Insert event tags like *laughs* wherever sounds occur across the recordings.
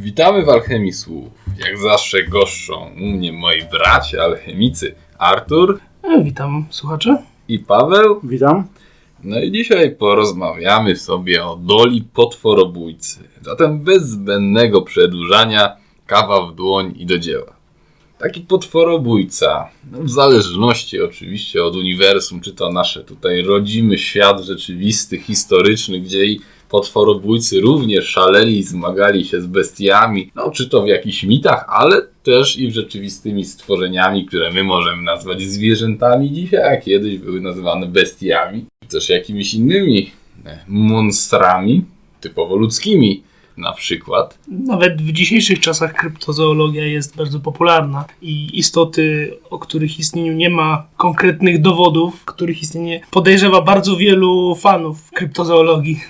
Witamy w Alchemii Słów. Jak zawsze goszczą u mnie moi bracia alchemicy Artur E, Witam słuchacze. i Paweł. Witam. No i dzisiaj porozmawiamy sobie o doli potworobójcy. Zatem bez zbędnego przedłużania, kawa w dłoń i do dzieła. Taki potworobójca, no w zależności oczywiście od uniwersum, czy to nasze tutaj rodzimy świat rzeczywisty, historyczny, gdzie i potworobójcy również szaleli zmagali się z bestiami, no czy to w jakichś mitach, ale też i w rzeczywistymi stworzeniami, które my możemy nazwać zwierzętami dzisiaj, a kiedyś były nazywane bestiami, też jakimiś innymi e, monstrami, typowo ludzkimi na przykład. Nawet w dzisiejszych czasach kryptozoologia jest bardzo popularna i istoty, o których istnieniu nie ma konkretnych dowodów, których istnienie podejrzewa bardzo wielu fanów kryptozoologii.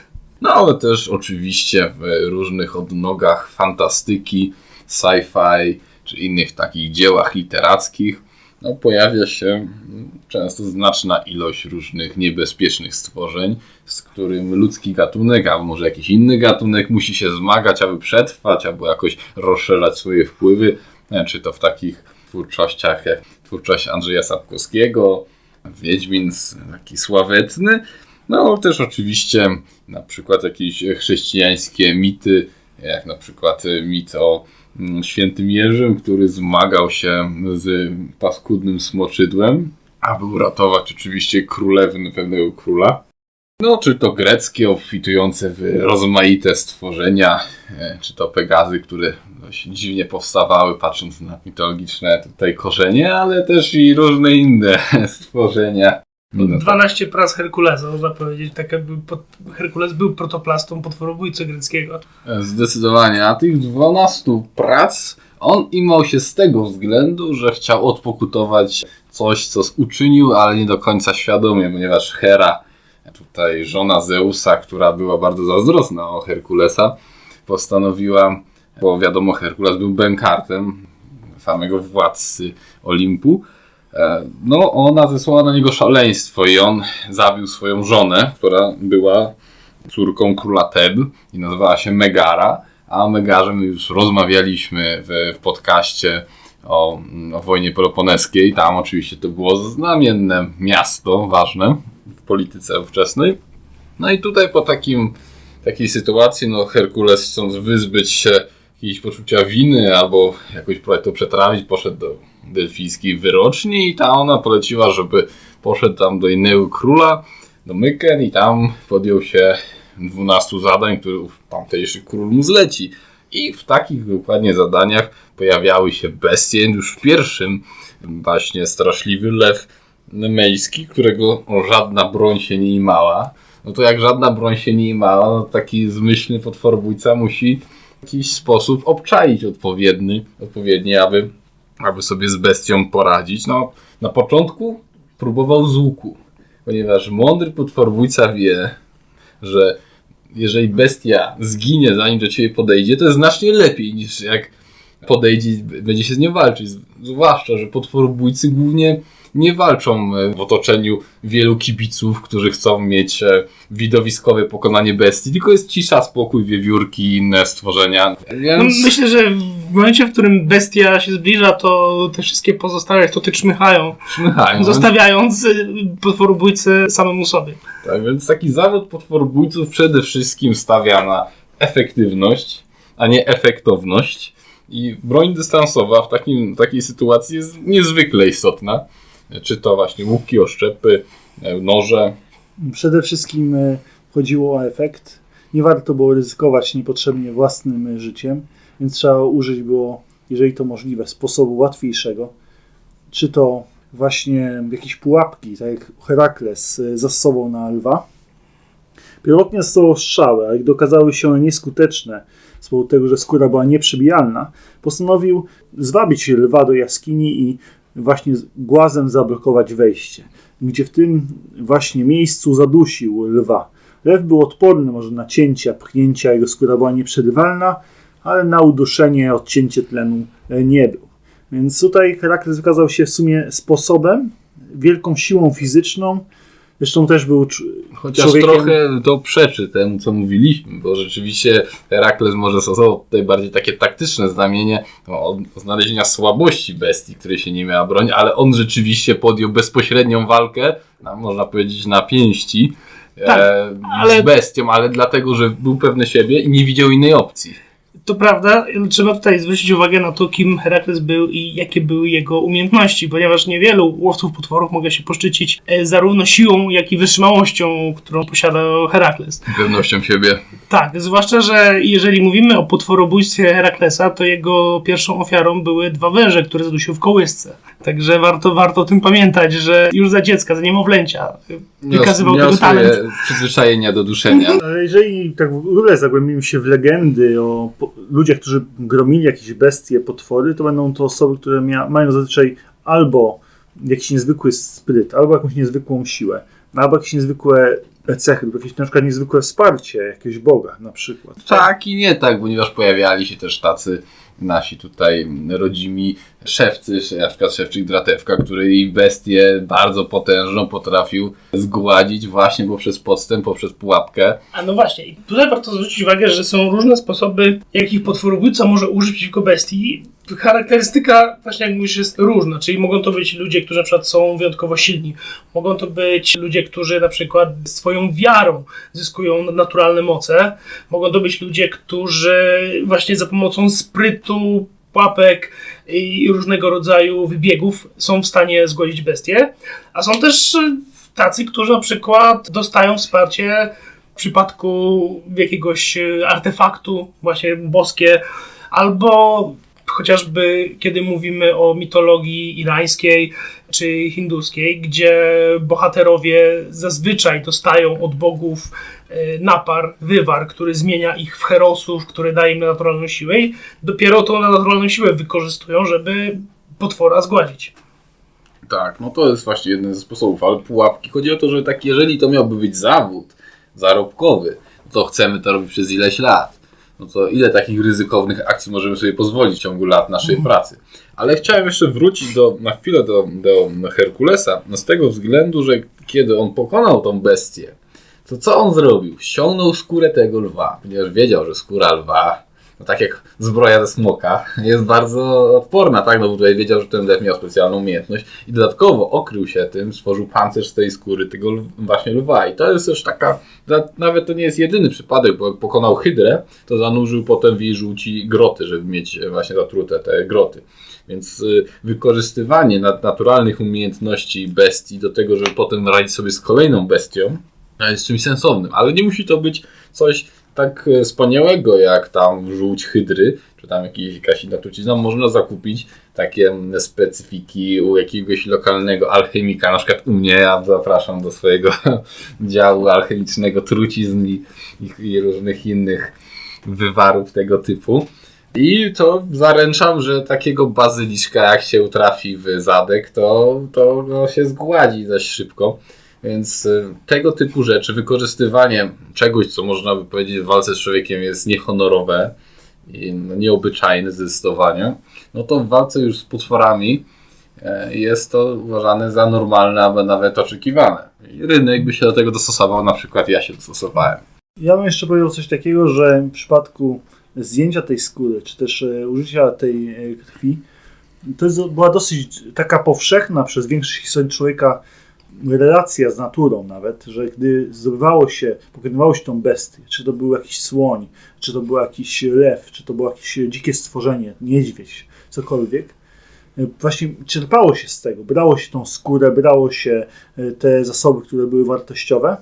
No ale też oczywiście w różnych odnogach fantastyki, sci-fi czy innych takich dziełach literackich no, pojawia się często znaczna ilość różnych niebezpiecznych stworzeń, z którym ludzki gatunek, albo może jakiś inny gatunek musi się zmagać, aby przetrwać, albo jakoś rozszerzać swoje wpływy, czy to w takich twórczościach jak twórczość Andrzeja Sapkowskiego, Wiedźmin taki sławetny, no też oczywiście na przykład jakieś chrześcijańskie mity, jak na przykład mit o mm, świętym Jerzym, który zmagał się z paskudnym smoczydłem, aby uratować oczywiście królewny pewnego króla. No, czy to greckie, obfitujące w rozmaite stworzenia, e, czy to Pegazy, które dość dziwnie powstawały, patrząc na mitologiczne tutaj korzenie, ale też i różne inne *laughs* stworzenia. No, tak. 12 prac Herkulesa, można powiedzieć. Tak jakby pod... Herkules był protoplastą potworobójcy greckiego. Zdecydowanie. A tych 12 prac on imał się z tego względu, że chciał odpokutować coś, co uczynił, ale nie do końca świadomie, ponieważ Hera, tutaj żona Zeusa, która była bardzo zazdrosna o Herkulesa, postanowiła, bo wiadomo, Herkules był bękartem samego władcy Olimpu, E, No, ona zesłała na niego szaleństwo i on zabił swoją żonę, która była córką króla Teb i nazywała się Megara. A o Megarze my już rozmawialiśmy w, w podcaście o, o wojnie peloponeskiej. Tam oczywiście to było znamienne miasto, ważne w polityce ówczesnej. No i tutaj po takim, takiej sytuacji, no Herkules chcąc wyzbyć się jakiegoś poczucia winy albo jakoś to przetrawić, poszedł do delfijskiej wyroczni i ta ona poleciła, żeby poszedł tam do innego króla, do Myken i tam podjął się 12 zadań, które tamtejszy król mu zleci. I w takich dokładnie zadaniach pojawiały się bestie. Już w pierwszym właśnie straszliwy lew nemejski, którego żadna broń się nie imała. No to jak żadna broń się nie imała, no taki zmyślny potworbójca musi w jakiś sposób obczaić odpowiedni, odpowiedni, aby aby sobie z bestią poradzić. No, na początku próbował z łuku, ponieważ mądry potworbójca wie, że jeżeli bestia zginie zanim do ciebie podejdzie, to jest znacznie lepiej niż jak podejdzie będzie się z nią walczyć. Zwłaszcza, że potworbójcy głównie nie walczą w otoczeniu wielu kibiców, którzy chcą mieć e, widowiskowe pokonanie bestii, tylko jest cisza, spokój, wiewiórki i inne stworzenia. No, myślę, że w momencie, w którym bestia się zbliża, to te wszystkie pozostałe to ty czmychają, Szmychają. zostawiając y, potworobójcę samemu sobie. Tak, więc taki zawód potworbójców przede wszystkim stawia na efektywność, a nie efektowność. I broń dystansowa w takim, takiej sytuacji jest niezwykle istotna. Czy to właśnie łuki, oszczepy, e, noże. Przede wszystkim e, chodziło o efekt. Nie warto było ryzykować niepotrzebnie własnym życiem, więc trzeba użyć było, jeżeli to możliwe, sposobu łatwiejszego. Czy to właśnie jakieś pułapki, tak jak Herakles e, zastosował na lwa. Pierwotnie stosował strzały, ale gdy okazały się one nieskuteczne z powodu tego, że skóra była nieprzebijalna, postanowił zwabić lwa do jaskini i właśnie głazem zablokować wejście, gdzie w tym właśnie miejscu zadusił lwa. Lew był odporny może na cięcia, pchnięcia, jego skóra była nieprzerywalna, ale na uduszenie, odcięcie tlenu e, nie był. Więc tutaj Herakles wykazał się w sumie sposobem, wielką siłą fizyczną, Zresztą też był Chociaż człowiekiem... trochę to przeczy temu, co mówiliśmy, bo rzeczywiście Herakles może stosował tutaj bardziej takie taktyczne znamienie no, od znalezienia słabości bestii, której się nie miała broń, ale on rzeczywiście podjął bezpośrednią walkę, no, można powiedzieć na pięści, Tak, e, ale- z bestią, ale dlatego, że był pewny siebie i nie widział innej opcji. To prawda, trzeba tutaj zwrócić uwagę na to, kim Herakles był i jakie były jego umiejętności, ponieważ niewielu łowców potworów mogę się poszczycić e, zarówno siłą, jak i wytrzymałością, którą posiada Herakles. Pewnością siebie. Tak, zwłaszcza, że jeżeli mówimy o potworobójstwie Heraklesa, to jego pierwszą ofiarą były dwa węże, które zadusił w kołysce. Także warto, warto o tym pamiętać, że już za dziecka, za niemowlęcia wykazywał miał tego talent. przyzwyczajenia do duszenia. *laughs* Ale jeżeli tak w ogóle zagłębimy się w legendy o po- ludziach, którzy gromili jakieś bestie, potwory, to będą to osoby, które mia- mają zazwyczaj albo jakiś niezwykły spryt, albo jakąś niezwykłą siłę, albo jakieś niezwykłe cechy, lub jakieś na przykład niezwykłe wsparcie jakiegoś boga na przykład. Tak i nie tak, ponieważ pojawiali się też tacy nasi tutaj rodzimi szewcy, na przykład szewczyk Dratewka, który i bestię bardzo potężną potrafił zgładzić właśnie poprzez podstęp, poprzez pułapkę. A no właśnie, i tutaj warto zwrócić uwagę, że są różne sposoby, jakich potworobójca może użyć przeciwko bestii. Charakterystyka, właśnie jak mówisz, jest różna, czyli mogą to być ludzie, którzy na przykład są wyjątkowo silni. Mogą to być ludzie, którzy na przykład swoją wiarą zyskują naturalne moce. Mogą to być ludzie, którzy właśnie za pomocą sprytu, pułapek i różnego rodzaju wybiegów są w stanie zgładzić bestię. A są też tacy, którzy na przykład dostają wsparcie w przypadku jakiegoś artefaktu, właśnie boskie, albo chociażby kiedy mówimy o mitologii irańskiej czy hinduskiej, gdzie bohaterowie zazwyczaj dostają od bogów e, napar, wywar, który zmienia ich w herosów, który daje im naturalną siłę i dopiero tą naturalną siłę wykorzystują, żeby potwora zgładzić. Tak, no to jest właśnie jeden ze sposobów, ale pułapki, chodzi o to, że tak, jeżeli to miałby być zawód zarobkowy, to chcemy to robić przez ileś lat. No to ile takich ryzykownych akcji możemy sobie pozwolić w ciągu lat naszej pracy? Ale chciałem jeszcze wrócić do, na chwilę do, do Herkulesa, no z tego względu, że kiedy on pokonał tą bestię, to co on zrobił? Ściągnął skórę tego lwa, ponieważ wiedział, że skóra lwa, no tak jak zbroja ze smoka, jest bardzo odporna, tak? No bo tutaj wiedział, że ten lew miał specjalną umiejętność i dodatkowo okrył się tym, stworzył pancerz z tej skóry tego właśnie lwa. I to jest też taka, na- nawet to nie jest jedyny przypadek, bo jak pokonał hydrę, to zanurzył potem w jej żółci groty, żeby mieć właśnie zatrute te groty. Więc y, wykorzystywanie naturalnych umiejętności bestii do tego, żeby potem radzić sobie z kolejną bestią, jest czymś sensownym, ale nie musi to być coś tak e, wspaniałego jak tam żółć hydry, czy tam jakiś, jakaś inna trucizna. Można zakupić takie mm, specyfiki u jakiegoś lokalnego alchemika, na przykład u mnie, ja zapraszam do swojego *laughs* działu alchemicznego trucizn i, i, różnych innych wywarów tego typu. I to zaręczam, że takiego bazyliszka jak się utrafi w zadek, to, to no, się zgładzi dość szybko. Więc y, tego typu rzeczy, wykorzystywanie czegoś, co można by powiedzieć w walce z człowiekiem jest niehonorowe i no, nieobyczajne zdecydowanie, no to w walce już z potworami e, jest to uważane za normalne, albo nawet oczekiwane. Rynek by się do tego dostosował, na przykład ja się dostosowałem. Ja bym jeszcze powiedział coś takiego, że w przypadku zdjęcia tej skóry, czy też e, użycia tej e, krwi, to jest, była dosyć taka powszechna przez większość historii człowieka relacja z naturą nawet, że gdy zdobywało się, pokonywało się tą bestię, czy to był jakiś słoń, czy to był jakiś lew, czy to było jakieś dzikie stworzenie, niedźwiedź, cokolwiek, e, właśnie czerpało się z tego, brało się tą skórę, brało się e, te zasoby, które były wartościowe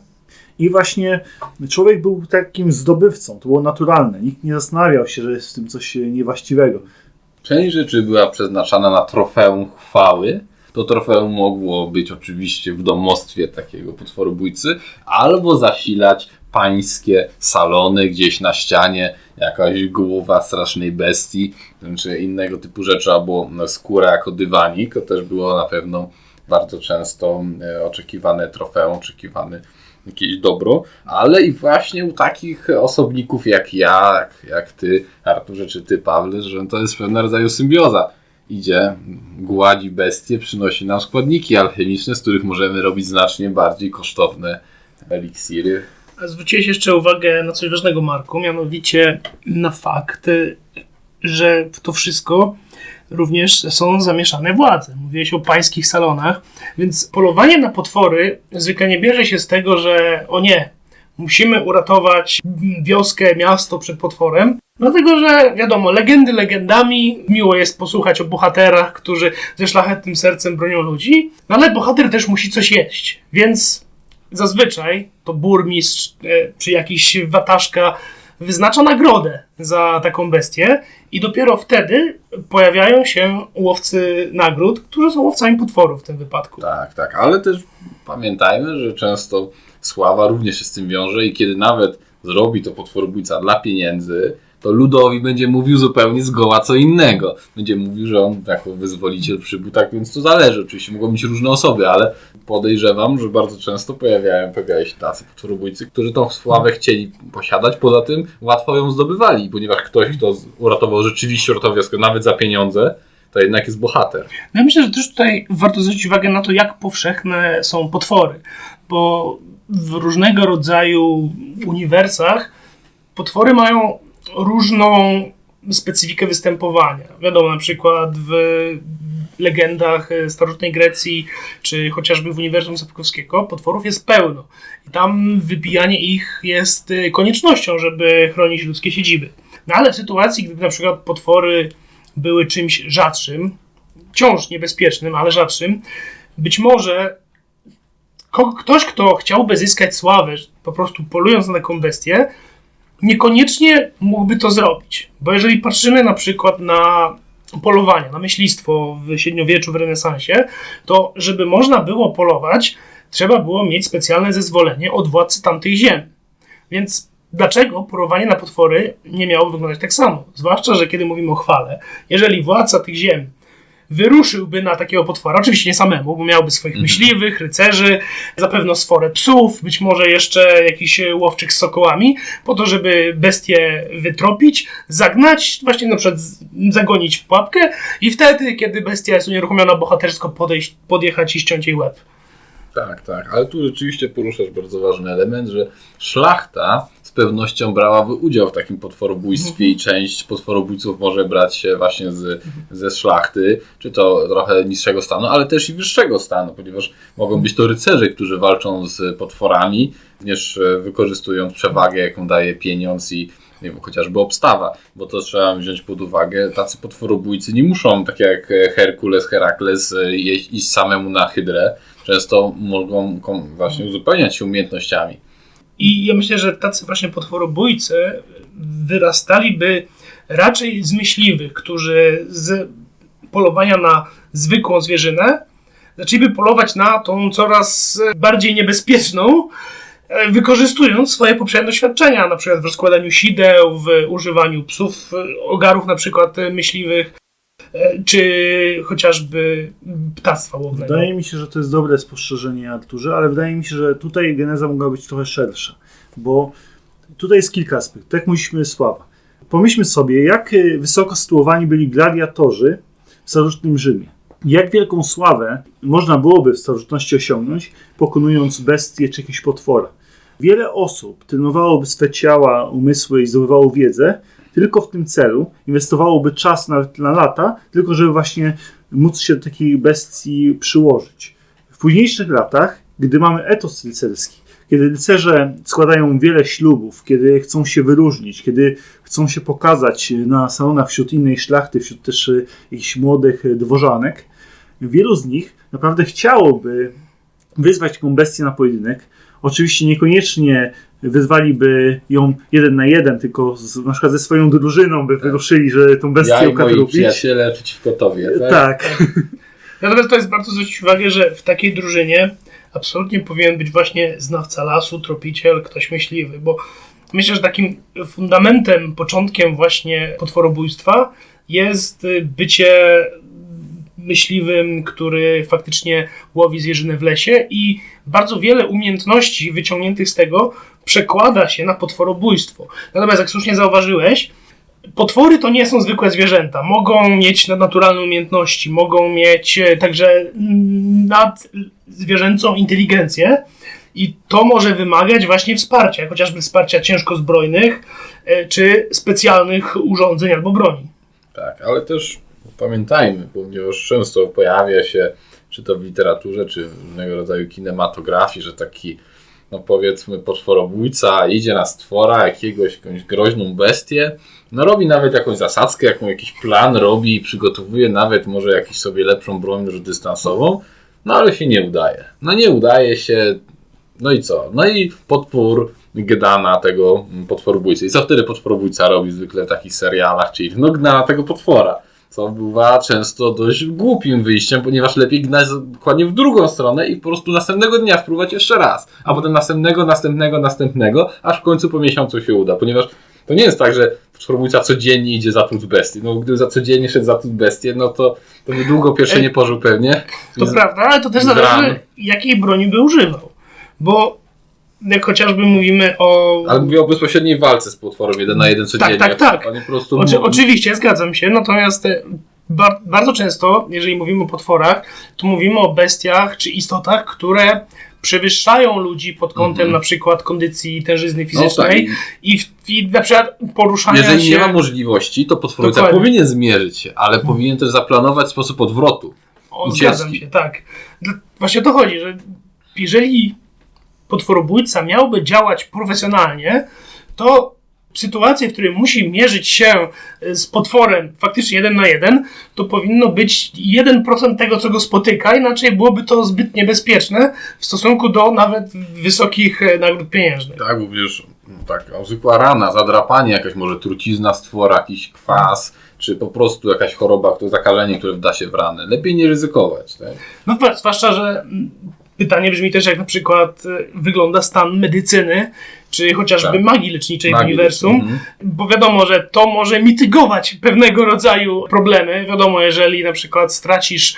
i właśnie człowiek był takim zdobywcą, to było naturalne, nikt nie zastanawiał się, że jest w tym coś niewłaściwego. Część rzeczy była przeznaczana na trofeum chwały. To trofeum mogło być oczywiście w domostwie takiego potworobójcy, albo zasilać pańskie salony gdzieś na ścianie, jakaś głowa strasznej bestii, czy innego typu rzeczy, albo skóra jako dywanik. To też było na pewno bardzo często e, oczekiwane trofeum, oczekiwane jakieś dobro, ale i właśnie u takich osobników jak ja, jak, jak ty, Arturze, czy ty, Pawle, że to jest pewnego rodzaju symbioza. Idzie, gładzi bestie, przynosi nam składniki alchemiczne, z których możemy robić znacznie bardziej kosztowne eliksiry. A zwróciłeś jeszcze uwagę na coś ważnego, Marku, mianowicie na fakt, że w to wszystko również są zamieszane władze. Mówiłeś o pańskich salonach, więc polowanie na potwory zwykle nie bierze się z tego, że o nie, musimy uratować wioskę, miasto przed potworem. Dlatego, że wiadomo, legendy legendami, miło jest posłuchać o bohaterach, którzy ze szlachetnym sercem bronią ludzi, no ale bohater też musi coś jeść, więc zazwyczaj to burmistrz e, czy jakiś wataszka wyznacza nagrodę za taką bestię i dopiero wtedy pojawiają się łowcy nagród, którzy są łowcami potworów w tym wypadku. Tak, tak, ale też pamiętajmy, że często sława również się z tym wiąże i kiedy nawet zrobi to potworbójca dla pieniędzy, to ludowi będzie mówił zupełnie zgoła co innego. Będzie mówił, że on jako wyzwoliciel przybył, tak więc to zależy. Oczywiście mogą być różne osoby, ale podejrzewam, że bardzo często pojawiają, pojawiają się tacy potworbójcy, którzy tą sławę chcieli posiadać, poza tym łatwo ją zdobywali, ponieważ ktoś, kto uratował rzeczywiście uratował wioskę, nawet za pieniądze, to jednak jest bohater. No ja myślę, że też tutaj warto zwrócić uwagę na to, jak powszechne są potwory, bo w różnego rodzaju uniwersach potwory mają różną specyfikę występowania. Wiadomo, na przykład w legendach starożytnej Grecji, czy chociażby w uniwersum Sapkowskiego, potworów jest pełno. I tam wybijanie ich jest koniecznością, żeby chronić ludzkie siedziby. No ale w sytuacji, gdyby na przykład potwory były czymś rzadszym, wciąż niebezpiecznym, ale rzadszym, być może ktoś, kto chciałby zyskać sławę, po prostu polując na taką bestię, niekoniecznie mógłby to zrobić. Bo jeżeli patrzymy na przykład na polowanie, na myślistwo w średniowieczu, w renesansie, to żeby można było polować, trzeba było mieć specjalne zezwolenie od władcy tamtych ziem. Więc dlaczego polowanie na potwory nie miało wyglądać tak samo? Zwłaszcza, że kiedy mówimy o chwale, jeżeli władca tych ziem wyruszyłby na takiego potwora, oczywiście nie samemu, bo miałby swoich Mhm. myśliwych, rycerzy, zapewne sforę psów, być może jeszcze jakiś łowczyk z sokołami, po to, żeby bestię wytropić, zagnać, właśnie na przykład zagonić w pułapkę i wtedy, kiedy bestia jest unieruchomiona bohatersko, podejść, podjechać i ściąć jej łeb. Tak, tak, ale tu rzeczywiście poruszasz bardzo ważny element, że szlachta pewnością brałaby udział w takim potworobójstwie i część potworobójców może brać się właśnie z, ze szlachty, czy to trochę niższego stanu, ale też i wyższego stanu, ponieważ mogą być to rycerze, którzy walczą z potworami, również e, wykorzystując przewagę, jaką daje pieniądz i nie wiem, chociażby obstawa, bo to trzeba wziąć pod uwagę. Tacy potworobójcy nie muszą, tak jak e, Herkules, Herakles, e, iść samemu na hydrę. Często mogą właśnie uzupełniać się umiejętnościami. I ja myślę, że tacy właśnie potworobójcy wyrastaliby raczej z myśliwych, którzy z polowania na zwykłą zwierzynę zaczęliby polować na tą coraz bardziej niebezpieczną, e, wykorzystując swoje poprzednie doświadczenia, na przykład w rozkładaniu sideł, w używaniu psów, ogarów na przykład myśliwych, czy chociażby ptactwa łownego. Wydaje mi się, że to jest dobre spostrzeżenie, Arturze, ale wydaje mi się, że tutaj geneza mogła być trochę szersza, bo tutaj jest kilka aspektów. Tak mówiliśmy, sława. Pomyślmy sobie, jak y, wysoko sytuowani byli gladiatorzy w starożytnym Rzymie. Jak wielką sławę można byłoby w starożytności osiągnąć, pokonując bestię czy jakiegoś potwora. Wiele osób trenowałoby swe ciała, umysły i zdobywało wiedzę tylko w tym celu, inwestowałoby czas nawet na lata, tylko żeby właśnie móc się do takiej bestii przyłożyć. W późniejszych latach, gdy mamy etos rycerski, kiedy rycerze składają wiele ślubów, kiedy chcą się wyróżnić, kiedy chcą się pokazać na salonach wśród innej szlachty, wśród też e, jakichś młodych e, dworzanek, wielu z nich naprawdę chciałoby wyzwać taką bestię na pojedynek. Oczywiście niekoniecznie wyzwaliby ją jeden na jeden, tylko z, na przykład ze swoją drużyną by wyruszyli, że tą bestię Ja ukatrupić. przyjaciele przeciwko tobie. Tak? Tak. *laughs* Natomiast to jest warto zwrócić uwagę, że w takiej drużynie absolutnie powinien być właśnie znawca lasu, tropiciel, ktoś myśliwy, bo myślę, że takim fundamentem, początkiem właśnie potworobójstwa jest y, bycie myśliwym, który faktycznie łowi zwierzynę w lesie i bardzo wiele umiejętności wyciągniętych z tego przekłada się na potworobójstwo. Natomiast jak słusznie zauważyłeś, potwory to nie są zwykłe zwierzęta. Mogą mieć nadnaturalne umiejętności, mogą mieć e, także nadzwierzęcą inteligencję i to może wymagać właśnie wsparcia, chociażby wsparcia ciężko zbrojnych e, czy specjalnych urządzeń albo broni. Tak, ale też pamiętajmy, ponieważ często pojawia się, czy to w literaturze, czy w różnego rodzaju kinematografii, że taki, no powiedzmy, potworobójca idzie na stwora jakiegoś, jakąś groźną bestię, no robi nawet jakąś zasadzkę, jaką jakiś plan robi, przygotowuje nawet może jakąś sobie lepszą broń już dystansową, no ale się nie udaje. No nie udaje się, no i co? No i potwór gdana tego potworobójcy. I co wtedy potworobójca robi zwykle w takich serialach, czyli no gna tego potwora. Co bywa często dość głupim wyjściem, ponieważ lepiej gnać dokładnie w drugą stronę i po prostu następnego dnia spróbować jeszcze raz. A potem następnego, następnego, następnego, aż w końcu po miesiącu się uda. Ponieważ to nie jest tak, że potworobójca codziennie idzie zatłuc bestię. No gdyby za codziennie szedł zatłuc bestię, no to, to by długo pierwsze nie pożył pewnie. To Więc- prawda, ale to też z zależy, ran. jakiej broni by używał. Bo jak chociażby mówimy o. Ale mówię o bezpośredniej walce z potworem jeden na jeden codziennie. tak, tak. Po prostu Oczy, oczywiście, zgadzam się, natomiast e, bar, bardzo często, jeżeli mówimy o potworach, to mówimy o bestiach czy istotach, które przewyższają ludzi pod kątem Mhm. na przykład kondycji tężyzny no, tak. fizycznej i, w, i na przykład poruszania Jeżeli się... nie ma możliwości, to potworowca Dokładnie. powinien zmierzyć się, ale powinien też zaplanować sposób odwrotu. O, ucieczki. zgadzam się, tak. Właśnie o to chodzi, że jeżeli potworobójca miałby działać profesjonalnie, to sytuacje, w której musi mierzyć się e, z potworem faktycznie jeden na jeden, to powinno być 1% tego, co go spotyka, inaczej byłoby to zbyt niebezpieczne w stosunku do nawet wysokich e, nagród pieniężnych. Tak, bo wiesz, tak, zwykła rana, zadrapanie, jakaś może trucizna stwora, jakiś kwas, czy po prostu jakaś choroba, które, zakażenie, które wda się w ranę. Lepiej nie ryzykować. Tak? No zwłaszcza, że mm, pytanie brzmi też, jak na przykład e, wygląda stan medycyny, czy chociażby Tak. magii leczniczej w Magii, uniwersum. mhm. Bo wiadomo, że to może mitygować pewnego rodzaju problemy. Wiadomo, jeżeli na przykład stracisz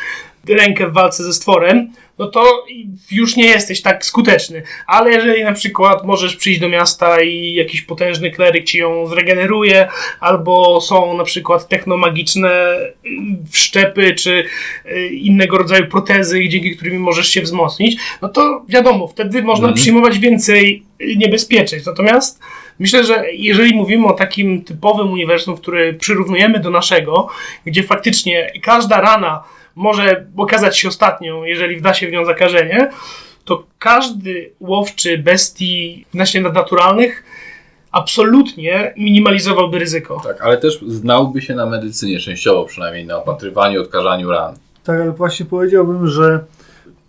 rękę w walce ze stworem, no to już nie jesteś tak skuteczny. Ale jeżeli na przykład możesz przyjść do miasta i jakiś potężny kleryk ci ją zregeneruje, albo są na przykład technomagiczne y, wszczepy, czy y, innego rodzaju protezy, dzięki którymi możesz się wzmocnić, no to wiadomo, wtedy można Mhm. przyjmować więcej y, niebezpieczeństw. Natomiast Myślę, że jeżeli mówimy o takim typowym uniwersum, który przyrównujemy do naszego, gdzie faktycznie każda rana może okazać się ostatnią, jeżeli wda się w nią zakażenie, to każdy łowczy bestii właśnie nadnaturalnych absolutnie minimalizowałby ryzyko. Tak, ale też znałby się na medycynie, częściowo przynajmniej, na opatrywaniu, odkażaniu ran. Tak, ale właśnie powiedziałbym, że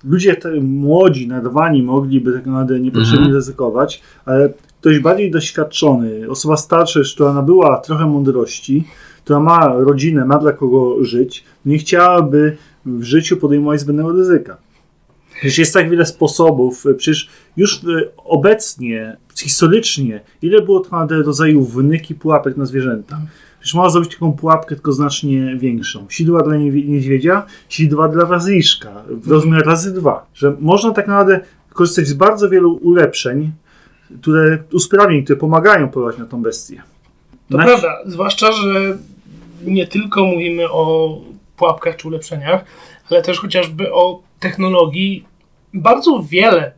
ludzie te młodzi, nadawani mogliby tak naprawdę niepotrzebnie Mhm. ryzykować, ale ktoś bardziej doświadczony, osoba starsza, która nabyła trochę mądrości, która ma rodzinę, ma dla kogo żyć, nie chciałaby w życiu podejmować zbędnego ryzyka. Przecież jest tak wiele sposobów, przecież już e, obecnie, historycznie, ile było naprawdę rodzajów wnyki pułapek na zwierzęta. Przecież można zrobić taką pułapkę, tylko znacznie większą. Sidła dla niedźwiedzia, sidła dla wazyliszka. W rozmiarze razy dwa. Że można tak naprawdę korzystać z bardzo wielu ulepszeń, które, usprawnień, które pomagają polować na tą bestię. To Na- prawda, zwłaszcza, że nie tylko mówimy o pułapkach czy ulepszeniach, ale też chociażby o technologii. Bardzo wiele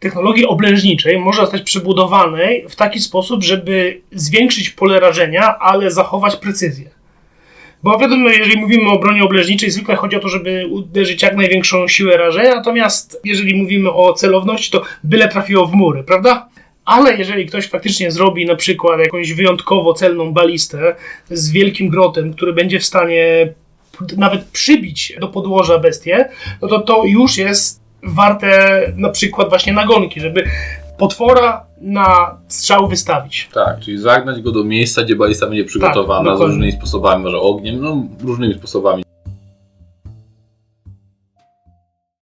technologii oblężniczej może zostać przebudowanej w taki sposób, żeby zwiększyć pole rażenia, ale zachować precyzję. Bo wiadomo, jeżeli mówimy o broni oblężniczej, zwykle chodzi o to, żeby uderzyć jak największą siłę rażenia, natomiast jeżeli mówimy o celowności, to byle trafiło w mury, prawda? Ale jeżeli ktoś faktycznie zrobi na przykład jakąś wyjątkowo celną balistę z wielkim grotem, który będzie w stanie nawet przybić do podłoża bestię, no to to już jest warte na przykład właśnie nagonki, żeby potwora na strzał wystawić. Tak, czyli zagnać go do miejsca, gdzie balista będzie przygotowana z dokładnie. różnymi sposobami, może ogniem, no różnymi sposobami.